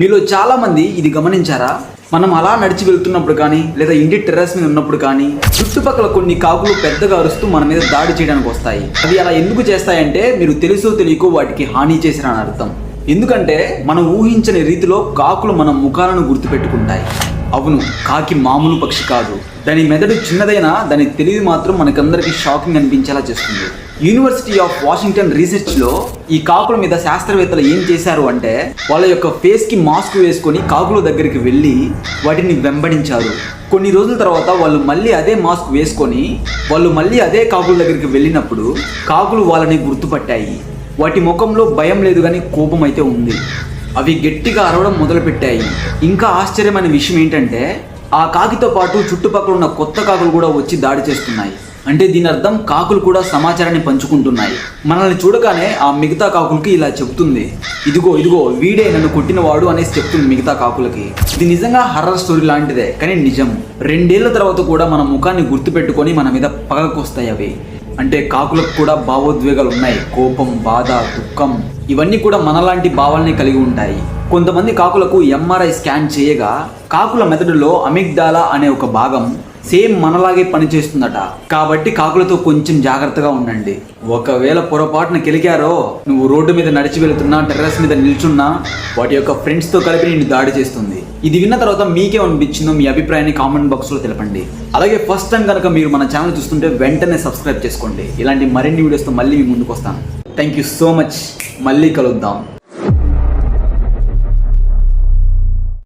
మీలో చాలా మంది ఇది గమనించారా? మనం అలా నడిచి వెళ్తున్నప్పుడు కానీ లేదా ఇంటి టెర్రస్ మీద ఉన్నప్పుడు కానీ చుట్టుపక్కల కొన్ని కాకులు పెద్దగా అరుస్తూ మన మీద దాడి చేయడానికి వస్తాయి. అవి అలా ఎందుకు చేస్తాయంటే మీరు తెలుసో తెలియకో వాటికి హాని చేసిన అర్థం. ఎందుకంటే మనం ఊహించని రీతిలో కాకులు మన ముఖాలను గుర్తుపెట్టుకుంటాయి. అవును కాకి మామూలు పక్షి కాదు. దాని మెదడు చిన్నదైనా దాని తెలివి మాత్రం మనకందరికీ షాకింగ్ అనిపించేలా చేస్తుంది. యూనివర్సిటీ ఆఫ్ వాషింగ్టన్ రీసెర్చ్లో ఈ కాకుల మీద శాస్త్రవేత్తలు ఏం చేశారు అంటే వాళ్ళ యొక్క ఫేస్కి మాస్క్ వేసుకొని కాకుల దగ్గరికి వెళ్ళి వాటిని వెంబడించారు. కొన్ని రోజుల తర్వాత వాళ్ళు మళ్ళీ అదే మాస్క్ వేసుకొని వాళ్ళు మళ్ళీ అదే కాకుల దగ్గరికి వెళ్ళినప్పుడు కాకులు వాళ్ళని గుర్తుపట్టాయి. వాటి ముఖంలో భయం లేదు కానీ కోపం అయితే ఉంది. అవి గట్టిగా అరవడం మొదలుపెట్టాయి. ఇంకా ఆశ్చర్యమైన విషయం ఏంటంటే ఆ కాకితో పాటు చుట్టుపక్కల ఉన్న కొత్త కాకులు కూడా వచ్చి దాడి చేస్తున్నాయి. అంటే దీని అర్థం కాకులు కూడా సమాచారాన్ని పంచుకుంటున్నాయి. మనల్ని చూడగానే ఆ మిగతా కాకులకి ఇలా చెప్తుంది ఇదిగో ఇదిగో వీడే నన్ను కొట్టినవాడు అనేసి చెప్తుంది మిగతా కాకులకి. ఇది నిజంగా హర్రర్ స్టోరీ లాంటిదే కానీ నిజం. రెండేళ్ళ తర్వాత కూడా మన ముఖాన్ని గుర్తుపెట్టుకొని మన మీద పగకొస్తాయి అవి. అంటే కాకులకు కూడా భావోద్వేగాలు ఉన్నాయి. కోపం బాధ దుఃఖం ఇవన్నీ కూడా మనలాంటి భావాల్ని కలిగి ఉంటాయి. కొంతమంది కాకులకు ఎంఆర్ఐ స్కాన్ చేయగా కాకుల మెదడులో అమిగ్డాలా అనే ఒక భాగం సేమ్ మనలాగే పనిచేస్తుందట. కాబట్టి కాకులతో కొంచెం జాగ్రత్తగా ఉండండి. ఒకవేళ పొరపాటున కెలికారో నువ్వు రోడ్డు మీద నడిచి వెళుతున్నా టెర్రస్ మీద నిల్చున్నా వాటి యొక్క ఫ్రెండ్స్తో కలిపి నిన్ను దాడి చేస్తుంది. ఇది విన్న తర్వాత మీకే అనిపించిందో మీ అభిప్రాయాన్ని కామెంట్ బాక్స్లో తెలపండి. అలాగే ఫస్ట్ టైం కనుక మీరు మన ఛానల్ చూస్తుంటే వెంటనే సబ్స్క్రైబ్ చేసుకోండి. ఇలాంటి మరిన్ని వీడియోస్తో మళ్ళీ మీ ముందుకు వస్తాను. థ్యాంక్ యూ సో మచ్ మళ్ళీ కలుద్దాం.